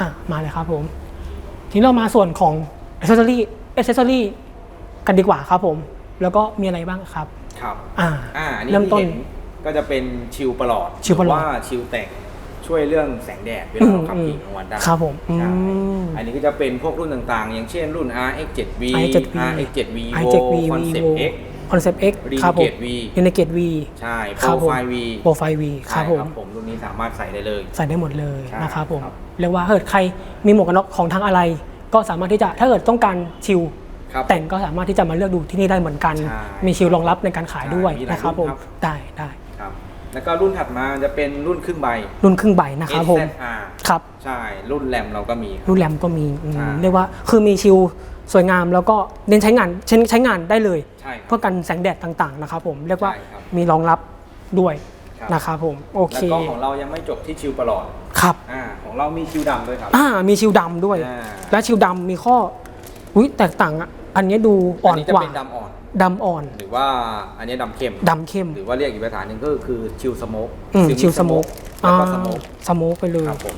อะมาเลยครับผม ทีนี้เรามาส่วนของ accessory accessory กันดีกว่าครับผม แล้วก็มีอะไรบ้างครับ ครับอ่าอ่าอันนี้เริ่มที่ต้นเห็นก็จะเป็นชิลประหลอดชิลประหลอดรือว่าชิลแต่งช่วยเรื่องแสงแดดเวลาเราขับขี่กลางวันได้ครับผมใช่อืมอันนี้ก็จะเป็นพวกรุ่นต่างๆ อย่างเช่นรุ่น RX7V RX7V RX7V i7V Concept Vivo X Concept X ครับผม Renegade V Renegade V ใช่ครับผม Profile V Profile V คใช่รับผม ผมรุ่นนี้สามารถใส่ได้เลย ใส่ได้หมดเลยใช่นะครับผมครับ เรียกว่าถ้าเกิดใครมีหมวกกันน็อกของทางอะไร ก็สามารถที่จะถ้าเกิดต้องการชิลครับ แต่งก็สามารถที่จะมาเลือกดูที่นี่ได้เหมือนกัน ใช่มีชิลรองรับในการขายด้วยใช่มีหลายนะครับผมรุ่นครับ ได้ได้ครับ แล้วก็รุ่นถัดมาจะเป็นรุ่นครึ่งใบ รุ่นครึ่งใบนะครับผม SZR ครับ ใช่ รุ่นแรมเราก็มีครับ รุ่นแรมก็มีอืมใช่ เรียกว่าคือมีชิลสวยงามแล้วก็เน้นใช้งานใช้ใช้งานได้เลย ใช่คเพื่รับอกันแสงแดดต่างๆนะครับผมเรียกว่าใช่ครับ มีรองรับด้วยครับนะครับผมโอแล้เควก็ของเรายังไม่จบที่ชิลประหลอดครับอ่าของเรามีชิลดำด้วยครับอ่ามีชิลดำด้วย อ่าและชิลดำมีข้ออุ้ยแตกต่างอะอันนี้ดูอ่อนนี้จะกว่าเป็นดำอ่อน ดำอ่อนหรือว่าอันนี้ดำเข้ม ดำเข้ม หรือว่าเรียกอีกภาษาหนึ่งก็คือชิลสโมกอืมชิลสโมกแล้วก็สโมกสโมกไปเลย ครับผม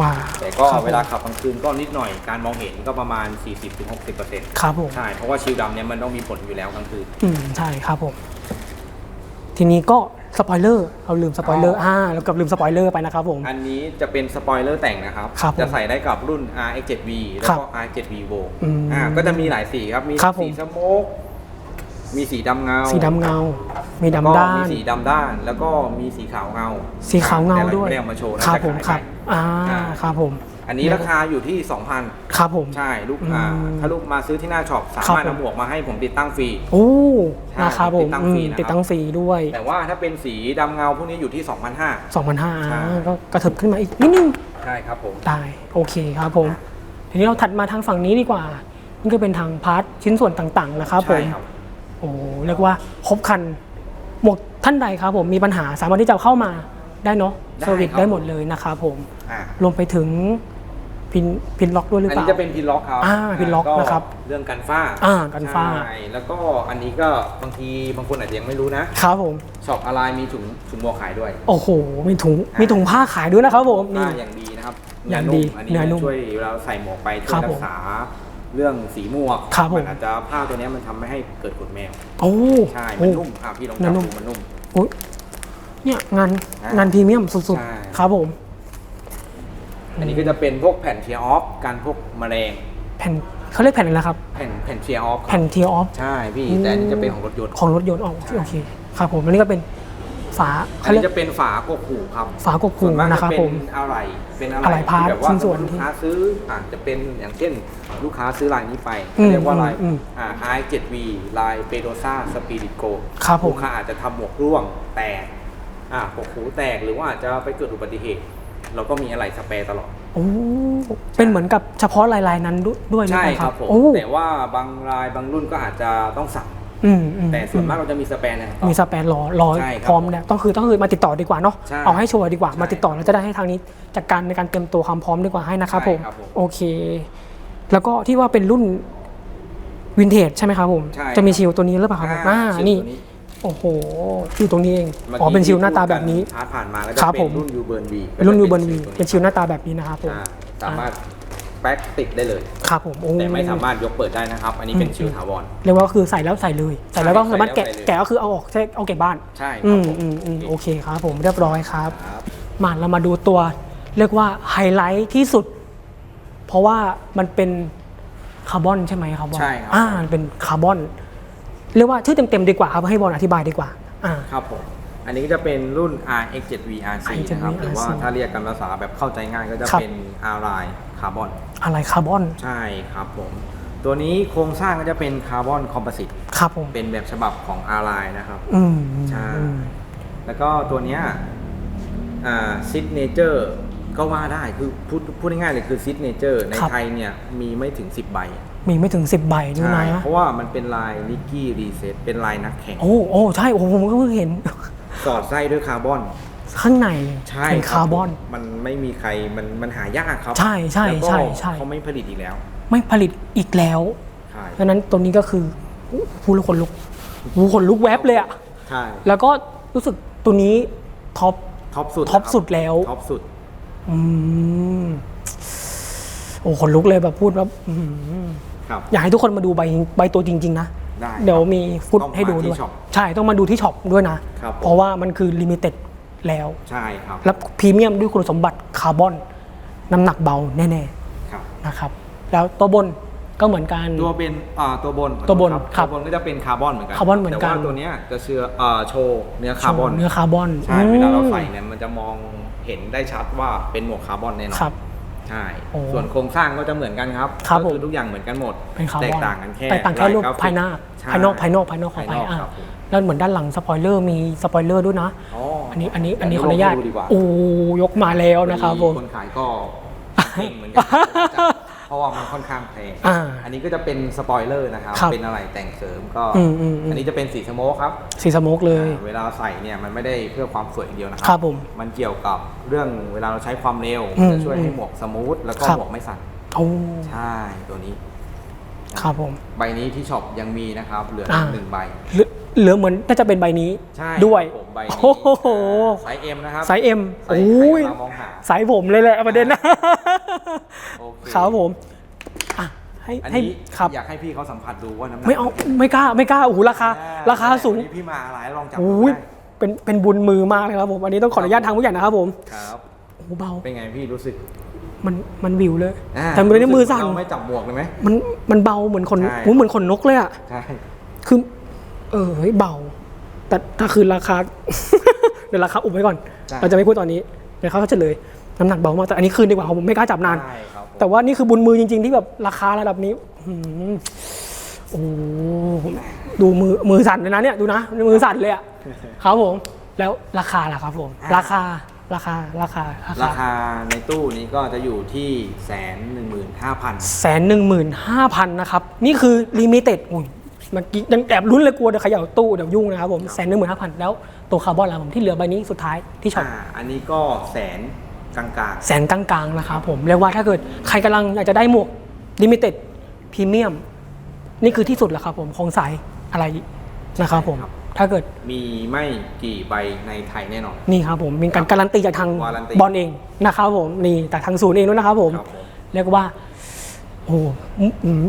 ว้าแต่ก็ครับผม เวลาขับกลางคืนก็นิดหน่อยการมองเห็นก็ประมาณ 40-60%ครับผม ใช่ เพราะว่าชิลดำเนี่ยมันต้องมีผลอยู่แล้วกลางคืน อืมใช่ครับผม ทีนี้ก็สปอยเลอร์เราลืมสปอยเลอร์อ๋ออ่ อ่าเราเกับลืมสปอยเลอร์ไปนะครับผม อันนี้จะเป็นสปอยเลอร์แต่งนะครับ ครับผมจะใส่ได้กับรุ่น RX7V แล้วครับก็ R7V Evo อืมอ่าก็จะมีหลายสีครับ มีครับผม สีสโมก มีสีดำเงาสีดำเงา มีแล้วดำก็ด้านมีสีดำด้าน แล้วก็มีสีขาวเงาสีขาวเงาแต่รด้วย ไม่ได้เอามาโชว์นะครับจะผมขายครับไปอ่าอ่า ครับผม อันนี้ราคาอยู่ที่ 2,000 ครับผม ใช่ลูกอ่าอืมถ้าลูกมาซื้อที่หน้าช็อปสาครับมารถผม นำหมวกมาให้ผมติดตั้งฟรี โอ้ใช่นะครับผมติดตั้งอืฟรีมนะครับ ติดตั้งฟรีด้วย แต่ว่าถ้าเป็นสีดำเงาพวกนี้อยู่ที่ 2,500 2,500ใช่ก็กระเถิบขึ้นมาอีกนิดนึง ใช่ครับผม ได้ โอเคครับผม ทีนี้เราถัดมาทางฝั่งนี้ดีกว่า นี่ก็เป็นทางพาร์ทชิ้นส่วนต่างๆนะครับผใช่มครับ โอ้เรียกว่าครบครันหมวกท่านใดครับผมมีปัญหาสามารถที่จะเข้ามาได้เนาะได้เซอร์วิสครับ ได้หมดเลยนะครับผมอ่ารวมไปถึงพินพินล็อกด้วยหรืออันเปล่านี้จะเป็นพินล็อกครับอ่าพินล็อกนะครับเรื่องกันฝ้าอ่ากันฝ้า ใช่แล้วก็อันนี้ก็บางทีบางคนอาจจะยังไม่รู้นะครับผม ช็อปอะไรมีถุงถุงหมวกขายด้วย โอ้โห มีถุงมีถุงผ้าขายด้วยนะครับผมนี่ ผ้าอย่างดีนะครับอย่างดีอันนี้เนื้อนุ่มช่วยเวลาเราใส่หมวกไปช่ครัวยบรัผมกษา เรื่องสีม่วงครับผมนอาจจะผ้าตัวเนี้ยมันทำไม่ให้เกิดขนแมว โอ้ใช่โอ้มันนุ่มอะพี่ลองเนื้จัอบนุ่มดูมันนุ่ม โอ้ยเนี่ยงานอะงานพรีเมียมสุดใช่ ๆ ครับผมอันนี้ก็จะเป็นพวกแผ่นเทียร์ออฟกันพวกแมลง แผ่นเขาเรียกแผ่นอะไรนะครับ แผ่นแผ่นเทียร์ออฟแผ่นเทียร์ออฟ ใช่พี่ แต่อันนี้จะเป็นของรถยนต์ ของรถยนต์ออกโอเคครับผมอันนี้ก็เป็น ฝาอันเขาเรียนี้กจะเป็นฝากกหูครับฝากกส่หูวนมากนะจะครับเป็ผนมอะไรเป็นอะไรอะไรพาร์ทที่แบบว่าชิ้นส่วนลูกค้าซื้ออาจจะเป็นอย่างเช่นลูกค้าซื้อลายนี้ไปอืมเรียกว่าลายอืมอ่า i7v ลายเปโดซ่าสปิริตโกครับผม ลูกค้าอาจจะทำหมวกร่วงแตกอ่ากกหูแตกหรือว่าอาจจะไปเกิดอุบัติเหตุ เราก็มีอะไรสเปรย์ตลอด โอ้เป็นเหมือนกับเฉพาะลายลายๆนั้นด้วยหรือใช่เปล่าคครัรับบผมโอ้ แต่ว่าบางรายบางรุ่นก็อาจจะต้องสั่ง อืมอืมแต่ส่วนมากอืเราจะมีสเปรย์นะครับมีสแปนรอรอใช่ครับพร้อมเนี่ยต้องคือต้องคือมาติดต่อดีกว่าเนาะใช่เอาให้ชัวร์ดีกว่าใช่มาติดต่อแล้วจะได้ให้ทางนี้จัดการในการเตรียมตัวความพร้อมดีกว่าให้นะครับใช่ผมครับผมโอเค แล้วก็ที่ว่าเป็นรุ่นวินเทจใช่ไหมครับผมใช่จะมีชิลตัวนี้หรือเปล่าครับผมอ่าชิ้นี่ ตัวโอ้โหอยู่ตรงนี้เองมื่อ๋อเป็นชิลหน้าตาแบบนี้พาร์ทผ่านมาแล้วครัจะบเป็ผนมรุ่นยูเบิร์นวีเป็นรุ่นยูเบิร์นวีเป็นชิลหน้าตาแบบนี้นะครับผม สามารถ แป๊กติดได้เลย ครับผมโอ้แต่ไม่สามารถยกเปิดได้นะครับ อันนี้เป็นชิลถาวร เรียกว่าก็คือใส่แล้วใส่เลย ใส่แล้วก็ใช่สามารถแกะใส่แล้วใส่เลยแกะก็คือเอาออกใช่เอาเก็บบ้าน ใช่คอืรับมผมอืมอืมโอเคครับผมเรียบร้อยครับครับมาเรามาดูตัวเรียกว่าไฮไลท์ที่สุด เพราะว่ามันเป็นคาร์บอนใช่ไหมคาร์บอนใช่ครับอ่ามันเป็นคาร์บอนเรียกว่าชื่อเต็มๆดีกว่าครับให้บอลอธิบายดีกว่าอ่าครับผมอันนี้ก็จะเป็นรุ่น RX7V RC นะครับหรือว่า RC ถ้าเรียกกันภาษาแบบเข้าใจง่ายก็จะครับเป็น R line คาร์บอน อะไรคาร์บอน ใช่ครับผม ตัวนี้โครงสร้างก็จะเป็นคาร์บอนคอมโพสิตครับผม เป็นแบบฉบับของ R line นะครับ อืมใช่อืมแล้วก็ตัวเนี้ยอ่าซิกเนเจอร์ก็ว่าได้คือพูดพูดง่ายๆเลยคือซิกเนเจอร์ในครับไทยเนี่ยมีไม่ถึง 10 ใบ มีไม่ถึง 10 ใบด้วยใช่นะเพราะว่ามันเป็นลายนิกกี้รีเซ็ตเป็นลายนักแข่ง โอ้โอ้ใช่ โอ้ผมก็เพิ่งเห็น สอดไส้ด้วยคาร์บอน ข้างในใช่เป็นคาร์บอน มันไม่มีใครมันมันหายากครับ ใช่ใช่แล้วก็ใช่ใช่เขาไม่ผลิตอีกแล้ว ไม่ผลิตอีกแล้วใช่เพราะฉะนั้นตัวนี้ก็คือผู้ละคนลุกผู้คนลุกแวบเลยอะใช่แล้วก็รู้สึกตัวนี้ท็อปท็อปสุดท็อปนะครับสุดแล้วท็อปสุดอืมอ้ขนลุกเลยแบบพูดว่าอื้อหือครับอยากให้ทุกคนมาดูใบใบตัวจริง ๆ นะได้เดี๋ยวมีฟุตต้องมาให้ดูด้วยที่ช็อปใช่ต้องมาดูที่ช็อปด้วยนะครับผมเพราะว่ามันคือลิมิเต็ด แล้ว ใช่ครับแล้วพรีเมียมด้วยคุณสมบัติคาร์บอน น้ำหนักเบาแน่ครับ ๆนะครับ แล้วตัวบนก็เหมือนกัน ตัวเป็นอ่าตัวบนตัวบนครับครับตัวบนก็จะเป็นคาร์บอนเหมือนกันคาร์บอนเหมือนกัน แต่ว่าตัวเนี้ยจะเชื่ออ่าโชว์เนื้อคาร์บอนเนื้อคาร์บอนใช่เวลาเราอืมใส่เนี่ยมันจะมองเห็นได้ชัดว่าเป็นหมวกคาร์บอนแน่นอนครับใช่โอ้ส่วนโครงสร้างก็จะเหมือนกันครับครับก็คือผมทุกอย่างเหมือนกันหมดเป็นคาร์บอนแตกต่างกันแค่แตกต่างแค่รูปลกรฟิกภายหน้าใช่ภายนอกภายนอกภายนอกขอภายไปนอกอะครับผม แล้วเหมือนด้านหลังสปอยเลอร์มีสปอยเลอร์ด้วยนะ อ๋อ อัอันนี้อันนี้อันนี้ขเดี๋อยวอนุญาตลงให้ดูดีกว่า โอ้ยกมาแล้วนะครับผม คนขายก็เก่งเหมือนกันเพราะว่ามันค่อนข้างแพงอ่าอันนี้ก็จะเป็นสปอยเลอร์นะครับ ครับเป็นอะไรแต่งเสริมก็ อืมอืมอืม อันนี้จะเป็นสีสโมกครับสีสโมกเลย อ่าเวลาใส่เนี่ยมันไม่ได้เพื่อความสวยอย่างเดียวนะคครัรับผมมันเกี่ยวกับเรื่องเวลาเราใช้ความเร็วอืมจะช่วยให้อืมหมวกสมูทแล้วก็ครับ หมวกไม่สั่น โอ้ใช่ตัวนี้ ครับผม ใบนี้ที่ช็อปยังมีนะครับ เหลืออ่าหนึ่งใบ เหลือ เหลือเหมือนน่าจะเป็นใบนี้ใช่ด้วยครับผมใบนี้โอ้โหไซส์เอ็มนะครับไซส์เอ็มใส่โอ้ยใครกำลังมองหาสายผมเลยแหละประเด็นนะโอเคครับผมอะให้อันให้นี้ครับ อยากให้พี่เขาสัมผัสดูว่าน้ำหนักไม่เอาไม่กล้าไม่กล้าโอ้โหราคา อ่ราคาสูงวันนี้พี่มาอะไรลองจับดูโอ้ยได้เป็นเป็นบุญมือมากเลยครับผมอันนี้ต้องขออนุญาตทางผู้ใหญ่นะครับผมครับ โอ้โหเบาเป็นไงพี่รู้สึกมันมันวิวเลย อ่าแต่มือนี่มือสั่นเราไม่จับหมวกเลยไหม มันมันเบาเหมือนคนใช่ โอ้เหมือนขนนกเลยอะ ใช่ คือ เออเฮ้ยเบา แต่ถ้าคือราคา เดี๋ยวราคาอุบไว้ก่อนเราจะไม่พูดตอนนี้เดี๋ยวเขาจะเฉลยน้ำหนักเบามากแต่อันนี้คืนดีกว่าผมไม่กล้าจับนานใช่ครับผมแต่ว่านี่คือบุญมือจริง ๆ ที่แบบราคาระดับนี้อื้อหือโอ้โหดูมือมือสั่นเลยนะเนี่ยดูนะมือสั่นเลยอะครับผม แล้วราคาล่ะครับผม ราคาราคาราคาราคาในตู้นี้ก็จะอยู่ที่แสนหนึ่งหมื่นห้าพันแสนหนึ่งหมื่นห้าพันนะครับ นี่คือลิมิเต็ดอุ้ยเมื่อกี้ยังแอบลุ้นเลยกลัวเดี๋ยวเขย่าตู้เดี๋ยวยุ่งนะครับผมแสนหนึ่งหมื่นห้าพันแล้วตัวคาร์บอนล่ะผมที่เหลือใบนี้สุดท้ายที่ช็อปอ่าอันนี้ก็แสนกลางแสนกลางๆนะครับผมเรียกว่าถ้าเกิดใครกำลังอยากจะได้หมวกลิมิเต็ดพรีเมียมนี่คือที่สุดแล้วครับผมของสายอะไรนะครับผมถ้าเกิดๆ มีไม่กี่ใบในไทยแน่นอน นี่ครับผมมีการการันตีจากทางวารันตี บอลเองนะครับผมนี่จากทางศูนย์เองด้วยนะครับผม ครับผม เรียกว่า โอ้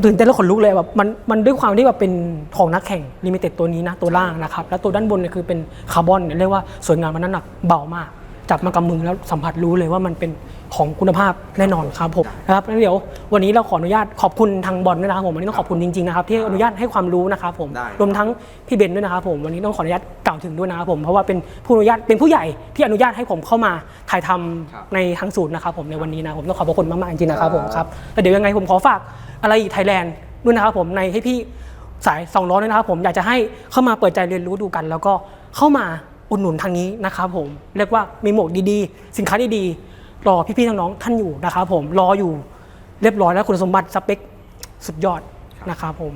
ตื่นเต้นแล้วขนลุกเลยแบบมันมันด้วยความที่แบบเป็นของนักแข่งลิมิเต็ดตัวนี้นะตัวล่างนะครับ แล้วตัวด้านบนเนี่ยคือเป็นคาร์บอนเรียกว่าส่วนงานมันน้ำหนักเบามาก จับมากับมือแล้วสัมผัสรู้เลยว่ามันเป็น ของคุณภาพแน่นอนครับผมนะครับแล้วเดี๋ยววันนี้เราขออนุญาตขอบคุณทางบอลด้วยนะครับผมวันนี้ต้องขอบคุณจริงๆนะครับที่อนุญาตให้ความรู้นะครับผมได้ รวมทั้งพี่เบนด้วยนะครับผมวันนี้ต้องขออนุญาตกล่าวถึงด้วยนะครับผมเพราะว่าเป็นผู้อนุญาตเป็นผู้ใหญ่ที่อนุญาตให้ผมเข้ามาถ่ายทำครับในทางศูนย์นะครับผมในวันนี้นะผมต้องขอบพระคุณมากๆจริงๆนะครับผมครับแต่เดี๋ยวยังไงผมขอฝากอะไรอีกไทยแลนด์ด้วยนะครับผมในให้พี่สายสองล้อด้วยนะครับผมอยากจะให้เข้ามาเปิดใจเรียนรู้ดูกัน แล้วก็เข้ามาอุดหนุนทางนี้นะครับผมเรียกว่ามีหมวกดีๆ สินค้าดีๆ รอพี่ๆน้องๆท่านอยู่นะครับผมรออยู่เรียบร้อยแล้วคุณสมบัติสเปคสุดยอดนะครับผม